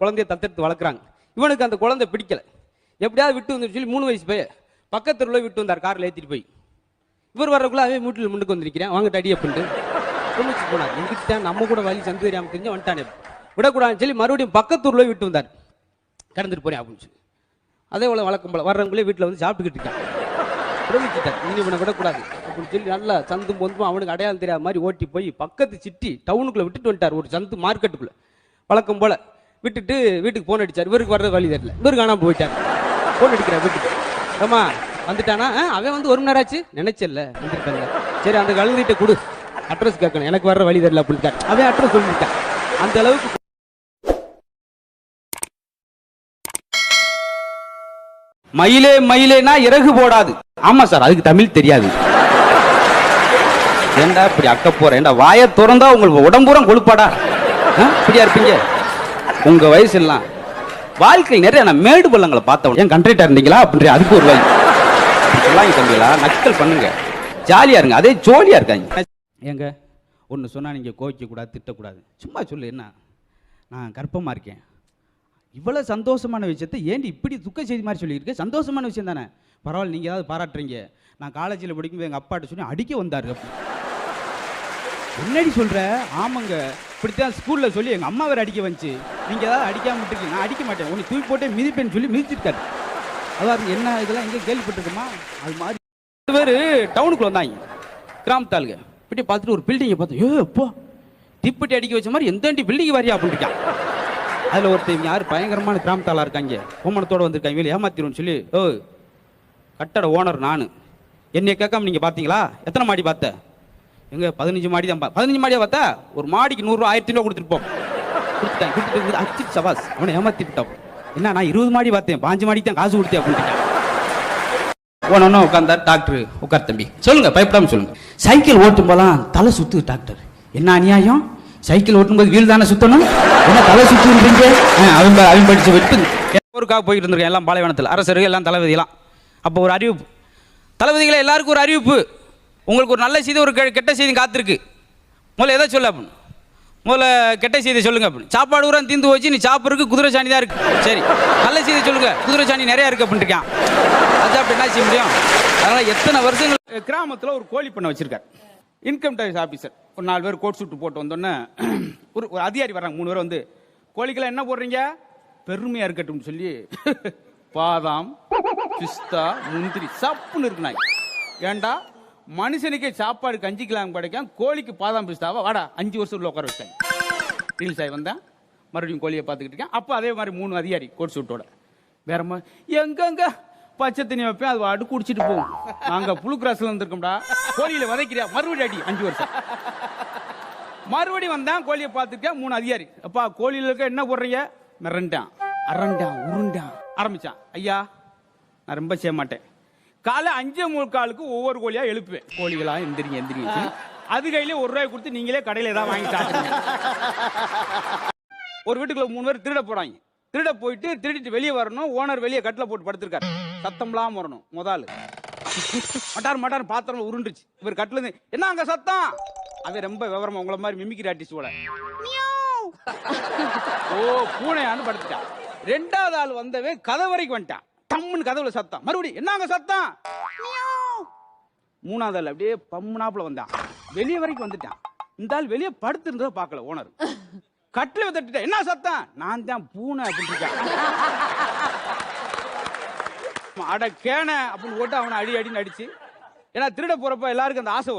குழந்தைய தத்தெடுத்து வளர்க்குறாங்க. இவனுக்கு அந்த குழந்தை பிடிக்கல. எப்படியாவது விட்டு வந்து சொல்லி மூணு வயசு போய் பக்கத்து தெருவுல விட்டு வந்தார் காரில் ஏற்றிட்டு போய். இவர் வர்றதுக்குள்ள அவன் வீட்டில் முன்னுக்கு வந்திருக்கிறேன். வாங்க டடி அப்படின்ட்டு சொல்லிச்சு போனார். எங்கிட்ட நம்ம கூட வழி சந்து தெரியாம தெரிஞ்சு வந்துட்டானே. விடக்கூடாதுன்னு சொல்லி மறுபடியும் பக்கத்தூர்ல விட்டு வந்தார். கடந்துட்டு போறேன் அப்படின்னு சொல்லி. அதே போல வழக்கம் போல வர்றவங்களே வீட்டில் வந்து சாப்பிட்டுக்கிட்டு இருக்கான் பிரமிச்சிட்டார். இனி இவனை விடக்கூடாது அப்படின்னு சொல்லி நல்லா சந்து பொந்தும் அவனுக்கு அடையாளம் தெரியாத மாதிரி ஓட்டி போய் பக்கத்து சிட்டி டவுனுக்குள்ளே விட்டுட்டு வந்துட்டார். ஒரு சந்து மார்க்கெட்டுக்குள்ளே வழக்கம் போல விட்டுட்டு வீட்டுக்கு போன் அடிச்சார். இவருக்கு வர்றது வழி தெரியல. இவருக்கு காணாம போயிட்டார். போன் அடிக்கிறார் வீட்டுக்கு. ஆமா வந்துட்டானா? ஆ, அவன் வந்து ஒரு மணி நேரம் ஆச்சு. நினைச்சல வந்துருக்காங்க சரி அந்த கழுதிட்ட கொடு. அட்ரஸ் கேட்கணும். எனக்கு வர்ற வழி தெரியல அப்படின்னு அவன் அட்ரஸ் சொல்லிட்டான். அந்த அளவுக்கு மயிலே மயிலேனா இறகு போடாது. ஆமா சார் அதுக்கு தமிழ் தெரியாது. ஏண்டா இப்படி அக்க போறேன் ஏண்டா வாயை திறந்தா உங்களுக்கு உடம்புறம் கொழுப்பாடா? ஆ? இப்படியா இருப்பீங்க உங்க வயசு எல்லாம் வாழ்க்கையில் நிறைய நான் மேடு பள்ளங்களை பார்த்தவன். ஏன் கண்ட்ரேட்டா இருந்தீங்களா? அப்படின்ற அதுக்கு ஒரு வழி. சொல்லாங்க தம்பிகளா நக்கல் பண்ணுங்க. ஜாலியா இருங்க. அதே ஜோலியா இருக்காங்க. ஏங்க ஒன்று சொன்னா நீங்க கோவிக்க கூடாது திட்டக்கூடாது. சும்மா சொல்லு என்ன? நான் கர்ப்பமா இருக்கேன். இவ்வளோ சந்தோஷமான விஷயத்தை ஏன்டி இப்படி துக்க செய்தி மாதிரி சொல்லியிருக்கேன் சந்தோஷமான விஷயம் தானே. பரவாயில்ல நீங்கள் ஏதாவது பாராட்டுறீங்க. நான் காலேஜில் படிக்கும்போது எங்கள் அப்பாட்ட சொல்லி அடிக்க வந்தார். என்னடி சொல்கிற ஆமாங்க. இப்படித்தான் ஸ்கூலில் சொல்லி எங்கள் அம்மா வேறு அடிக்க வந்துச்சு. நீங்கள் ஏதாவது அடிக்காம விட்டுருக்கீங்க. நான் அடிக்க மாட்டேன். உன்னை தூக்கி போட்டே மிதிப்பேன்னு சொல்லி மிதிச்சிருக்காரு. அதாவது என்ன இதெல்லாம் எங்கே கேள்விப்பட்டிருக்குமா? அது மாதிரி ரெண்டு பேர் டவுனுக்குள்ள வந்தாங்க. கிராமத்தாளுங்க இப்படி பார்த்துட்டு ஒரு பில்டிங்கை பார்த்து ஏ எப்போ திப்பட்டி அடிக்க வச்ச மாதிரி எந்தாண்டி பில்டிங் வரியா அப்படின்னு அதில் ஒருத்தர் யார்? பயங்கரமான கிராமத்தாளாக இருக்காங்க. கோமணத்தோடு வந்திருக்காங்க. வெளியே ஏமாத்திருன்னு சொல்லி ஓ கட்டட ஓனர் நான். என்னை கேட்காம நீங்கள் பார்த்தீங்களா? எத்தனை மாடி பார்த்த? எங்க பதினஞ்சு மாடி தான் பதினஞ்சு மாடியா பார்த்தா ஒரு மாடிக்கு நூறுரூவா ஆயிரத்தி ரூபா கொடுத்துருப்போம் கொடுத்துட்டேன் கொடுத்துட்டு அச்சு சபாஸ் அவனை ஏமாத்தி விட்டான். என்ன நான் இருபது மாடி பார்த்தேன் பாஞ்சு மாடிக்கு தான் காசு கொடுத்தேன் அப்படின்ட்டு ஒன்று உட்காந்தார் டாக்டர் உட்கார் தம்பி. சொல்லுங்க பயப்படாம சொல்லுங்க. சைக்கிள் ஓட்டும் போலாம் தலை சுத்து டாக்டர் என்ன அநியாயம்? சைக்கிள் ஓட்டும்போது வீல் தானே சுத்தணும்? என்ன தலை சுத்துன்றீங்க ஆ, அவன் அவன் படிச்சு விட்டு. ஊருக்காக போயிட்டு இருந்திருக்கேன் எல்லாம் பாலைவனத்தில். அரசர்கள் எல்லாம் தளபதியெல்லாம் அப்போ ஒரு அறிவிப்பு. தளபதிகளே எல்லாருக்கும் ஒரு அறிவிப்பு. உங்களுக்கு ஒரு நல்ல செய்தி ஒரு கெ- கெட்ட செய்தி காத்திருக்கு. முதல்ல எதை சொல்ல அப்படின்னு? முதல்ல கெட்ட செய்தி சொல்லுங்க அப்படின்னு. சாப்பாடு ஊரா தீந்து போச்சு நீ சாப்பிட்றதுக்கு குதிரை சாணி தான் இருக்கு. சரி நல்ல செய்தி சொல்லுங்க. குதிரை சாணி நிறைய இருக்கு அப்படின்ட்டுருக்கான் அது அப்படி என்ன செய்ய முடியும்? அதனால எத்தனை வருஷங்கள் கிராமத்தில் ஒரு கோழி பண்ண வச்சிருக்காரு. இன்கம் டேக்ஸ் ஆஃபீஸர் ஒரு நாலு பேர் கோட் சூட்டு போட்டு வந்தோடனே ஒரு ஒரு அதிகாரி வராங்க மூணு பேர் வந்து கோழிக்கெல்லாம் என்ன போடுறீங்க? பெருமையாக இருக்கட்டும்னு சொல்லி பாதாம் பிஸ்தா முந்திரி சப்புன்னு இருக்கு நாய் ஏண்டா மனுஷனுக்கே சாப்பாடு கஞ்சிக்கலாம் கிடைக்கும் கோழிக்கு பாதாம் பிஸ்தாவா? வாடா அஞ்சு வருஷம் உள்ள உட்கார வச்சாங்க ரீல்ஸ் ஆகி வந்தேன் மறுபடியும் கோழியை பார்த்துக்கிட்டு இருக்கேன். அப்போ அதே மாதிரி மூணு அதிகாரி கோட் சூட்டோட வேற எங்கங்க எங்கெங்க? பச்சை தண்ணி வைப்பேன் அது வாடு குடிச்சிட்டு போகும். நாங்கள் புழு கிராஸ்ல வந்திருக்கோம்டா. கோழியில வதைக்கிறியா? மறுபடியும் அடி அஞ்சு வருஷம். மறுபடியும் வந்தான் கோழியை பார்த்துருக்கேன் மூணு அதிகாரி. அப்பா கோழியில் இருக்க என்ன போடுறீங்க? மிரண்டான். அரண்டான் உருண்டான் ஆரம்பிச்சான். ஐயா நான் ரொம்ப செய்ய மாட்டேன். காலை அஞ்சு முக்காலுக்கு ஒவ்வொரு கோழியா எழுப்புவேன். கோழிகளா எந்திரிங்க எந்திரிங்க. அது கையிலே ஒரு ரூபாய் கொடுத்து நீங்களே கடையில ஏதாவது வாங்கி சாப்பிடுங்க. ஒரு வீட்டுக்குள்ள மூணு பேர் திருட போறாங்க. திருட போயிட்டு திருடிட்டு வெளியே வரணும். ஓனர் வெளியே கட்டில போட்டு படுத்திருக்காரு. சத்தம்லாம் வரணும் முதல். மட்டார் மட்டார் பாத்திரம் உருண்டுச்சு இவர் கட்டில இருந்து என்ன அங்க சத்தம்? அவன் ரொம்ப விவரமா உங்கள மாதிரி மிமிக்கிற ஆர்டிஸ்ட் போல ஓ பூனையான்னு படுத்துட்டான் ரெண்டாவது ஆள் வந்தவன் கதை வரைக்கும் வந்துட்டான். பம்முன்னு கதவுல சத்தம். மறுபடியும் என்னங்க சத்தம்? மூணாவது ஆள் அப்படியே பம்முனாப்புல வந்தான். வெளியே வரைக்கும் வந்துட்டான். இந்த ஆள் வெளியே படுத்திருந்ததை பார்க்கல ஓனர் கட்டில தட்டுட்டேன் என்ன சத்தம்? நான் தான் பூனை அப்படின்னு அட கேன அப்படின்னு போட்டு அவனை அடி அடின்னு அடிச்சு. ஏன்னா திருட போறப்ப எல்லாருக்கும் அந்த ஆசை வரும்.